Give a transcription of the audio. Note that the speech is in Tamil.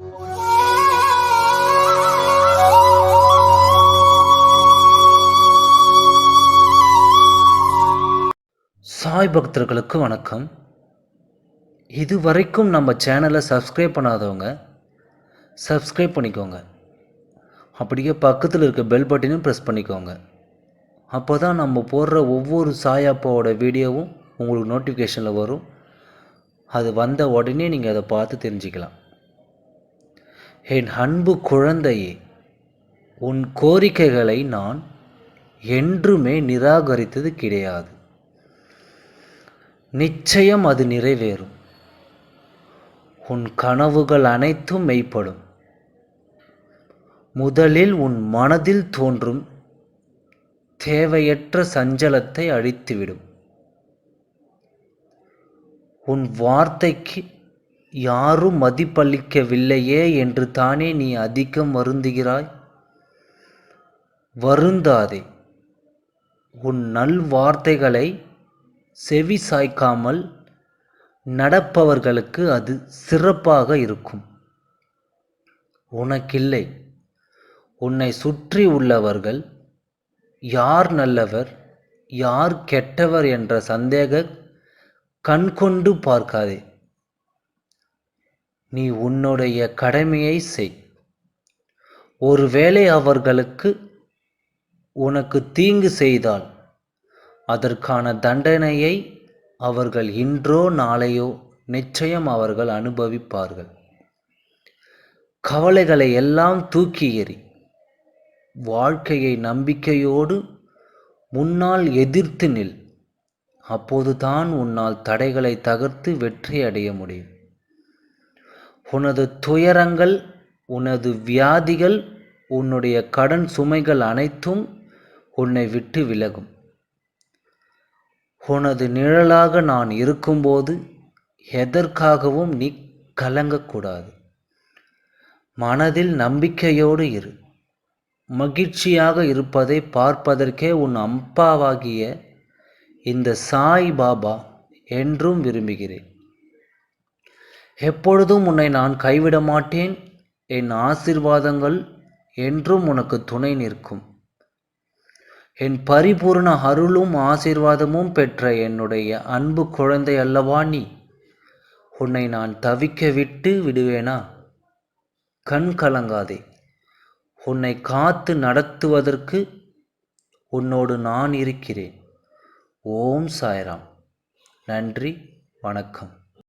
சாய் பக்தர்களுக்கு வணக்கம். இதுவரைக்கும் நம்ம சேனலை சப்ஸ்கிரைப் பண்ணாதவங்க சப்ஸ்கிரைப் பண்ணிக்கோங்க. அப்படியே பக்கத்தில் இருக்க பெல் பட்டனையும் ப்ரெஸ் பண்ணிக்கோங்க. அப்போ தான் நம்ம போடுற ஒவ்வொரு சாயாப்பாவோட வீடியோவும் உங்களுக்கு நோட்டிஃபிகேஷனில் வரும். அது வந்த உடனே நீங்கள் அதை பார்த்து தெரிஞ்சுக்கலாம். என் அன்பு குழந்தையே உன் கோரிக்கைகளை நான் என்றுமே நிராகரித்தது கிடையாது. நிச்சயம் அது நிறைவேறும். உன் கனவுகள் அனைத்தும் மெய்ப்படும். முதலில் உன் மனதில் தோன்றும் தேவையற்ற சஞ்சலத்தை அழித்துவிடும். உன் வார்த்தைக்கு யாரும் மதிப்பளிக்கவில்லையே என்று தானே நீ அதிகம் வருந்துகிறாய்? வருந்தாதே. உன் நல் வார்த்தைகளை செவி சாய்க்காமல் நடப்பவர்களுக்கு அது சிறப்பாக இருக்கும். உனக்கில்லை. உன்னை சுற்றி உள்ளவர்கள் யார் நல்லவர் யார் கெட்டவர் என்ற சந்தேக கண்கொண்டு பார்க்காதே. நீ உன்னுடைய கடமையை செய். ஒருவேளை அவர்களுக்கு உனக்கு தீங்கு செய்தால் அதற்கான தண்டனையை அவர்கள் இன்றோ நாளையோ நிச்சயம் அவர்கள் அனுபவிப்பார்கள். கவலைகளை எல்லாம் தூக்கி எறி வாழ்க்கையை நம்பிக்கையோடு முன்னால் எதிர்த்து நில். அப்போதுதான் உன்னால் தடைகளை தகர்த்து வெற்றி அடைய முடியும். உனது துயரங்கள் உனது வியாதிகள் உன்னுடைய கடன் சுமைகள் அனைத்தும் உன்னை விட்டு விலகும். உனது நிழலாக நான் இருக்கும்போது எதற்காகவும் நீ கலங்கக்கூடாது. மனதில் நம்பிக்கையோடு இரு. மகிழ்ச்சியாக இருப்பதை பார்ப்பதற்கே உன் அப்பாவாகிய இந்த சாய் பாபா என்றும் விரும்புகிறேன். எப்பொழுதும் உன்னை நான் கைவிட மாட்டேன். என் ஆசிர்வாதங்கள் என்றும் உனக்கு துணை நிற்கும். என் பரிபூர்ண அருளும் ஆசீர்வாதமும் பெற்ற என்னுடைய அன்பு குழந்தை அல்லவா நீ? உன்னை நான் தவிக்க விட்டு விடுவேனா? கண் கலங்காதே. உன்னை காத்து நடத்துவதற்கு உன்னோடு நான் இருக்கிறேன். ஓம் சாய்ராம். நன்றி. வணக்கம்.